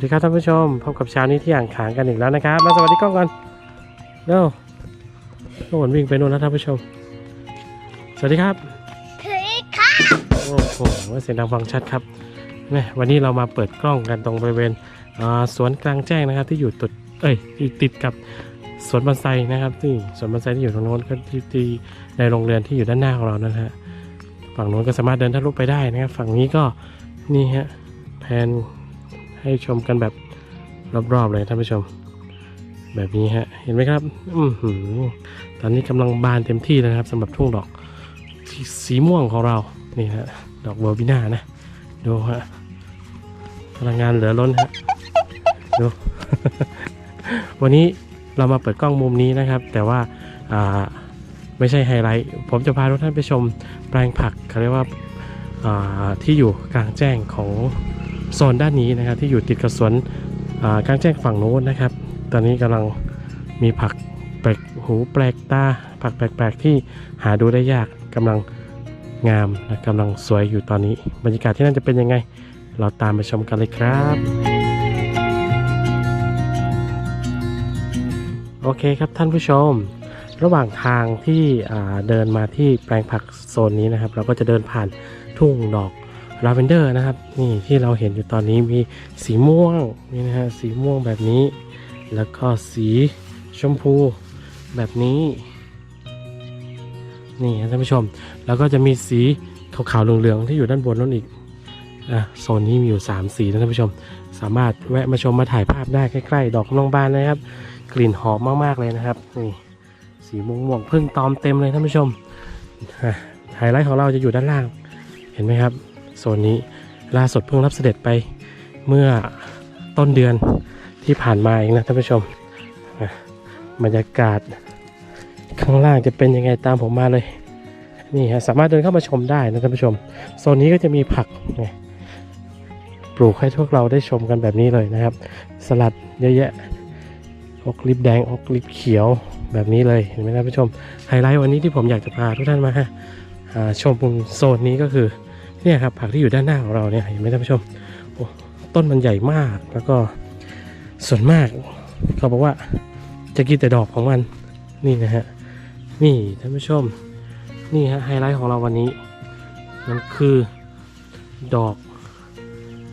วัสดีครับท่านผู้ชมพบกับเช้านี้ที่อ่างขางกันอีกแล้วนะครับ มาสวัสดีกล้องก่อนเร็วโน่นวิ่งไปโน่นแล้วท่านผู้ชม สวัสดีครับคือค่ะโอ้โหเสียงดังฟังชัดครับแม่วันนี้เรามาเปิดกล้องกันตรงบริเวณสวนกลางแจ้งนะครับ ที่อยู่ติดเอ้ยติดกับสวนบอนไซนะครับที่สวนบอนไซที่อยู่ตรงโน้นก็ที่ที่ในโรงเรือนที่อยู่ด้านหน้าของเรานะฮะฝั่งโน้นก็สามารถเดินทะลุไปได้นะครับ ฝั่งนี้ก็นี่ฮะแผน ให้ชมกันแบบรอบๆเลยท่านผู้ชม แบบนี้ฮะ เห็นไหมครับอือหือตอนนี้กำลังบานเต็มที่แล้วนะครับสำหรับทุ่งดอกสีม่วงของเรา นี่ฮะ ดอกเบอร์บิน่านะ ดูฮะพลังงานเหลือล้นฮะ ดู วันนี้เรามาเปิดกล้องมุมนี้นะครับ แต่ว่าอ่าไม่ใช่ไฮไลท์ ผมจะพาทุกท่านไปชมแปลงผักเขาเรียกว่าที่อยู่กลางแจ้งของ โซนด้านนี้นะครับ ที่อยู่ติดกับสวนกลางแจ้งฝั่งโน้นนะครับ ตอนนี้กำลังมีผักแปลกหูแปลกตาผักแปลกๆ ที่หาดูได้ยากกำลังงามและกำลังสวยอยู่ตอนนี้ บรรยากาศที่นั่นจะเป็นยังไง เราตามไปชมกันเลยครับ โอเคครับท่านผู้ชม ระหว่างทางที่เดินมาที่แปลงผักโซนนี้นะครับ เราก็จะเดินผ่านทุ่งดอก ลาเวนเดอร์นะครับ นี่ที่เราเห็นอยู่ตอนนี้มีสีม่วงนี่นะฮะสีม่วงแบบนี้ แล้วก็สีชมพูแบบนี้ นี่ท่านผู้ชม แล้วก็จะมีสีขาวๆเหลืองๆที่อยู่ด้านบนนั่นอีกอะโซนนี้มีอยู่ 3 สีนะท่านผู้ชม สามารถแวะมาชมมาถ่ายภาพได้ใกล้ๆ ดอกกำลังบานนะครับ กลิ่นหอมมากๆเลยนะครับนี่สีม่วงๆเพิ่งตอมเต็มเลยท่านผู้ชมอะไฮไลท์ของเราจะอยู่ด้านล่างเห็นไหมครับ โซนนี้ล่าสุดเพิ่งรับเสด็จไปเมื่อต้นเดือนที่ผ่านมาเองนะท่านผู้ชมบรรยากาศข้างล่างจะเป็นยังไงตามผมมาเลยนี่ฮะสามารถเดินเข้ามาชมได้นะท่านผู้ชมโซนนี้ก็จะมีผักไงปลูกให้พวกเราได้ชมกันแบบนี้เลยนะครับ สลัดเยอะแยะอกลิบแดงอกลิบเขียวแบบนี้เลยเห็นไหมท่านผู้ชมไฮไลท์วันนี้ที่ผมอยากจะพาทุกท่านมาอ่าชมโซนนี้ก็คือ เนี่ยครับผักที่อยู่ด้านหน้าของเราเนี่ยเห็นไหมท่านผู้ชมโอ้ต้นมันใหญ่มากแล้วก็ส่วนมาก เขาบอกว่าจะกินแต่ดอกของมันนี่นะฮะนี่ท่านผู้ชม นี่ฮะไฮไลท์ของเราวันนี้ มันคือดอก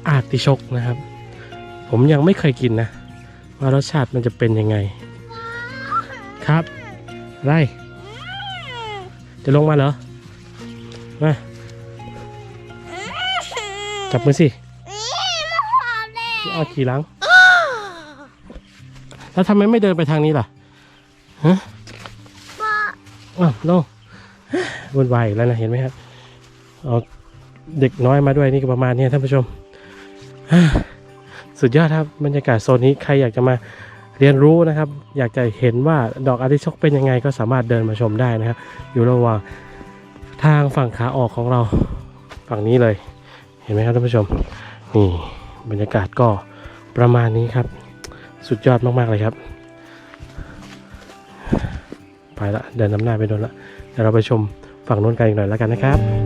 อาติชกนะครับ ผมยังไม่เคยกินนะว่ารสชาติมันจะเป็นยังไง ครับไรจะลงมาเหรอมา จับมือสินี่มาหอมเลยเอาขี่หลัง แล้วทำไมไม่เดินไปทางนี้ล่ะฮะว่าอ้าวลงวุ่นวายอีกแล้วนะเห็นไหมครับเอาเด็กน้อยมาด้วยนี่ก็ประมาณนี้ท่านผู้ชม สุดยอดครับบรรยากาศโซนนี้ใครอยากจะมาเรียนรู้นะครับ อยากจะเห็นว่าดอกอาร์ติชกเป็นยังไงก็สามารถเดินมาชมได้นะครับ อยู่ระหว่างทางฝั่งขาออกของเราฝั่งนี้เลย เห็นไหมครับท่านผู้ชม นี่บรรยากาศก็ประมาณนี้ครับ สุดยอดมาก ๆ เลยครับ ไปละเดินนำหน้าไปโดนละเดี๋ยวเราไปชมฝั่งโน้นกันอีกหน่อยแล้วกันนะครับ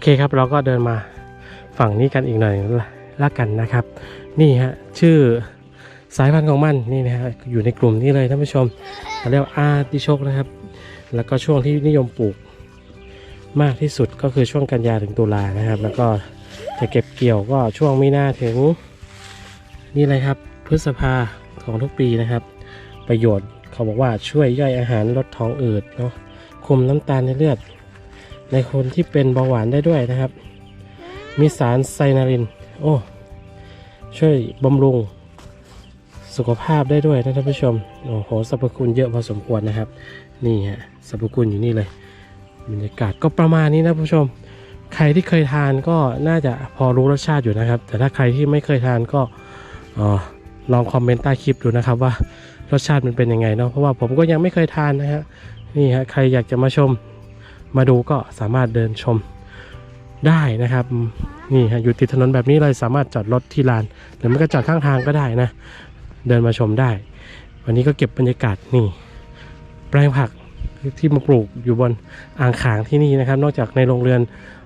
เคครับ เราก็เดินมาฝั่งนี้กันอีกหน่อยละละกันนะครับ นี่ฮะชื่อสายพันธุ์ของมันนี่นะฮะอยู่ในกลุ่มนี้เลยท่านผู้ชมเขาเรียกว่าอาติโชกนะครับ แล้วก็ช่วงที่นิยมปลูกมากที่สุดก็คือช่วงกันยาถึงตุลานะครับ แล้วก็จะเก็บเกี่ยวก็ช่วงมีนาถึง นี่เลยครับพฤษภาของทุกปีนะครับ ประโยชน์เขาบอกว่าช่วยย่อยอาหารลดท้องอืดเนาะคุมน้ำตาลในเลือด ในคนที่เป็นเบาหวานได้ด้วยนะครับ มีสารไซนาริน โอ้ ช่วยบำรุงสุขภาพได้ด้วยนะท่านผู้ชม โอ้โหสรรพคุณเยอะพอสมควรนะครับ นี่ฮะสรรพคุณอยู่นี่เลยบรรยากาศก็ประมาณนี้นะผู้ชม ใครที่เคยทานก็น่าจะพอรู้รสชาติอยู่นะครับ แต่ถ้าใครที่ไม่เคยทานก็ออลองคอมเมนต์ใต้คลิปดูนะครับว่ารสชาติมันเป็นยังไงเนาะเพราะว่าผมก็ยังไม่เคยทานนะฮะนี่ฮะใครอยากจะมาชม มาดูก็สามารถเดินชมได้นะครับนี่ฮะอยู่ติดถนนแบบนี้เลยสามารถจอดรถที่ลาน หรือไม่ก็จอดข้างทางก็ได้นะ เดินมาชมได้ วันนี้ก็เก็บบรรยากาศนี่ แปลงผักที่มาปลูกอยู่บนอ่างขางที่นี่นะครับ นอกจากในโรงเรือน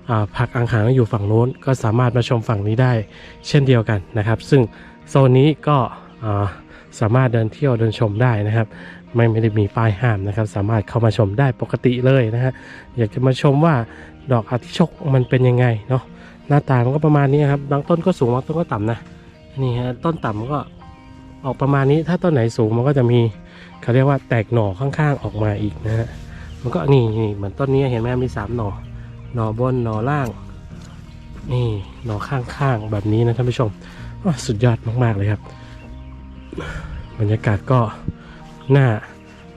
อาผักอ่างขางอยู่ฝั่งโน้น ก็สามารถมาชมฝั่งนี้ได้ เช่นเดียวกันนะครับ ซึ่งโซนนี้ก็อ่า สามารถเดินเที่ยวเดินชมได้นะครับ ไม่ไม่ได้มีป้ายห้ามนะครับ สามารถเข้ามาชมได้ปกติเลยนะฮะอยากจะมาชมว่าดอกอาทิชกมันเป็นยังไงเนาะหน้าตามันก็ประมาณนี้ครับบางต้นก็สูงบางต้นก็ต่ำนะนี่ฮะต้นต่ำก็ออกประมาณนี้ถ้าต้นไหนสูงมันก็จะมีเขาเรียกว่าแตกหน่อข้างๆออกมาอีกนะฮะมันก็นี่นี่เหมือนต้นนี้เห็นไหมมีสามหน่อหน่อบนหน่อล่าง นี่หน่อข้างๆแบบนี้นะท่านผู้ชมสุดยอดมากๆเลยครับ บรรยากาศก็น่า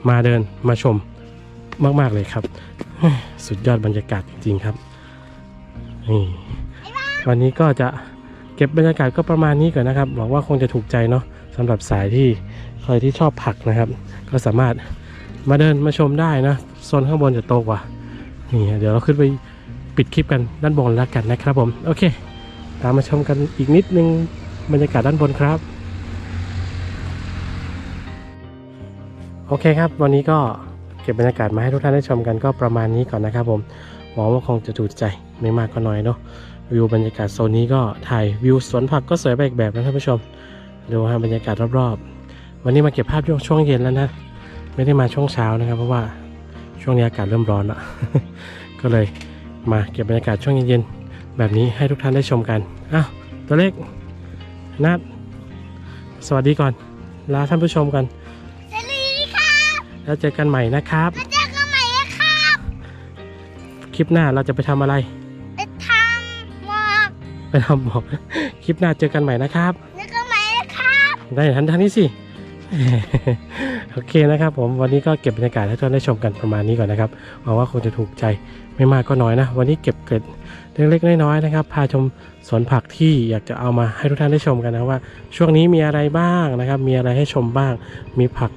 มาเดินมาชมมาก ๆ เลยครับ สุดยอดบรรยากาศจริง ๆ ครับนี่วันนี้ก็จะเก็บบรรยากาศก็ประมาณนี้ก่อนนะครับหวังว่าคงจะถูกใจเนาะสำหรับสายที่ใครที่ชอบผักนะครับ ก็สามารถมาเดินมาชมได้นะโซนข้างบนจะโตกว่านี่เดี๋ยวเราขึ้นไปปิดคลิปกันด้านบนแล้วกันนะครับผม โอเค ตามมาชมกันอีกนิดนึงบรรยากาศด้านบนครับ อเคครับ วันนี้ก็เก็บบรรยากาศมาให้ทุกท่านได้ชมกันก็ประมาณนี้ก่อนนะครับผมหวังว่าคงจะถูกใจไม่มากก็น้อยเนาะวิวบรรยากาศโซนนี้ก็ถ่ายวิวสวนผักก็สวยไปอีกแบบนะท่านผู้ชมดูฮะบรรยากาศรอบๆ วันนี้มาเก็บภาพช่วงเย็นแล้วนะไม่ได้มาช่วงเช้านะครับ เพราะว่าช่วงนี้อากาศเริ่มร้อนละก็เลยมาเก็บบรรยากาศช่วงเย็นๆแบบนี้ให้ทุกท่านได้ชมกันอ้าวตัวเล็กนัดสวัสดีก่อนลาท่านผู้ชมกัน แล้วเจอกันใหม่นะครับมาเจอกันใหม่นะครับ คลิปหน้าเราจะไปทำอะไร ไปทำหมอกไปทำหมอกคลิปหน้าเจอกันใหม่นะครับ เจอกันใหม่นะครับ ได้ทันทางนี้สิ โอเคนะครับ ผมวันนี้ก็เก็บบรรยากาศให้ทุกท่านได้ชมกันประมาณนี้ก่อนนะครับหวังว่าคงจะถูกใจไม่มากก็น้อยนะ วันนี้เก็บเกร็ดเล็กๆน้อยๆนะครับ พาชมสวนผักที่อยากจะเอามาให้ทุกท่านได้ชมกันนะว่า ช่วงนี้มีอะไรบ้างนะครับ มีอะไรให้ชมบ้าง มีผัก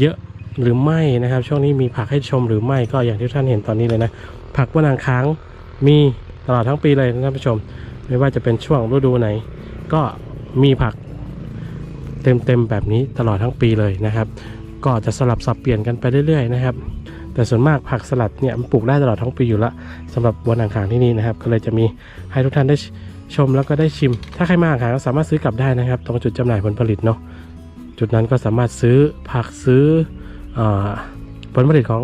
เยอะ หรือไม่นะครับ ช่วงนี้มีผักให้ชมหรือไม่ก็อย่างที่ท่านเห็นตอนนี้เลยนะ ผักบนอ่างค้างมีตลอดทั้งปีเลยนะท่านผู้ชม ไม่ว่าจะเป็นช่วงฤดูไหน ก็มีผักเต็มๆแบบนี้ตลอดทั้งปีเลยนะครับ ก็จะสลับสับเปลี่ยนกันไปเรื่อยๆนะครับแต่ส่วนมากผักสลัดเนี่ยมันปลูกได้ตลอดทั้งปีอยู่ละสำหรับวันอ่างขางที่นี่นะครับ ก็เลยจะมีให้ทุกท่านได้ชมแล้วก็ได้ชิม ถ้าใครมาอ่างขางก็สามารถซื้อกลับได้นะครับ ตรงจุดจำหน่ายผลผลิตเนาะจุดนั้นก็สามารถซื้อผักซื้อ ผลผลิตของ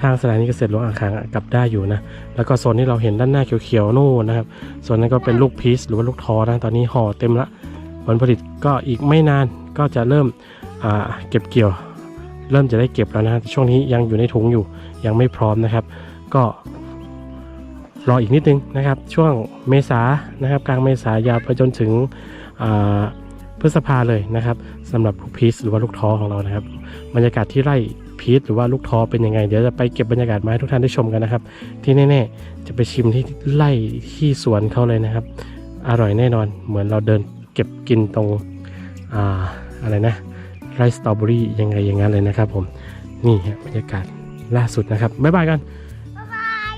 ทางสถานีเกษตรหลวงอ่างขางกลับได้อยู่นะ แล้วก็โซนที่เราเห็นด้านหน้าเขียวๆนู่นนะครับโซนนั้นก็เป็นลูกพีชหรือว่าลูกท้อนะตอนนี้ห่อเต็มละ ผลผลิตก็อีกไม่นานก็จะเริ่มเก็บเกี่ยว เริ่มจะได้เก็บแล้วนะช่วงนี้ยังอยู่ในถุงอยู่ยังไม่พร้อมนะครับ ก็รออีกนิดนึงนะครับ ช่วงเมษานะครับ กลางเมษายาวไปจนถึง พฤษภาเลยนะครับสำหรับลูกพีชหรือว่าลูกท้อของเรานะครับ บรรยากาศที่ไร่พีชหรือว่าลูกท้อเป็นยังไง เดี๋ยวจะไปเก็บบรรยากาศมาให้ทุกท่านได้ชมกันนะครับ ที่แน่ๆจะไปชิมที่ไร่ที่สวนเขาเลยนะครับ อร่อยแน่นอนเหมือนเราเดินเก็บกินตรงอ่าอะไรนะไร่สตรอเบอรี่ยังไงอย่างนั้นเลยนะครับ ผมนี่ฮะบรรยากาศล่าสุดนะครับบ๊ายบายกันบ๊ายบาย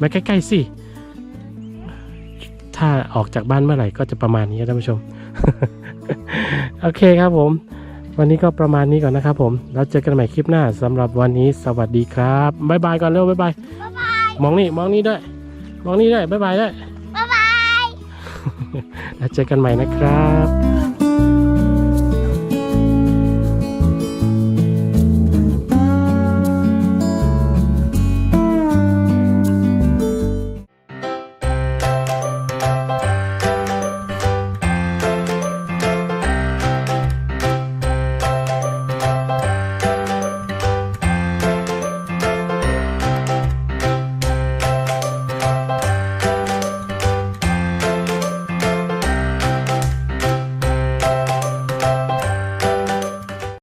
มาใกล้ๆสิถ้าออกจากบ้านเมื่อไหร่ก็จะประมาณนี้ท่านผู้ชม โอเคครับผม วันนี้ก็ประมาณนี้ก่อนนะครับผมแล้วเจอกันใหม่คลิปหน้าสำหรับวันนี้สวัสดีครับบ๊ายบายก่อนเร็วบ๊ายบายบ๊ายบายมองนี่มองนี่ด้วย มองนี่ด้วยบ๊ายบายด้วยบ๊ายบายแล้วเจอกันใหม่นะครับ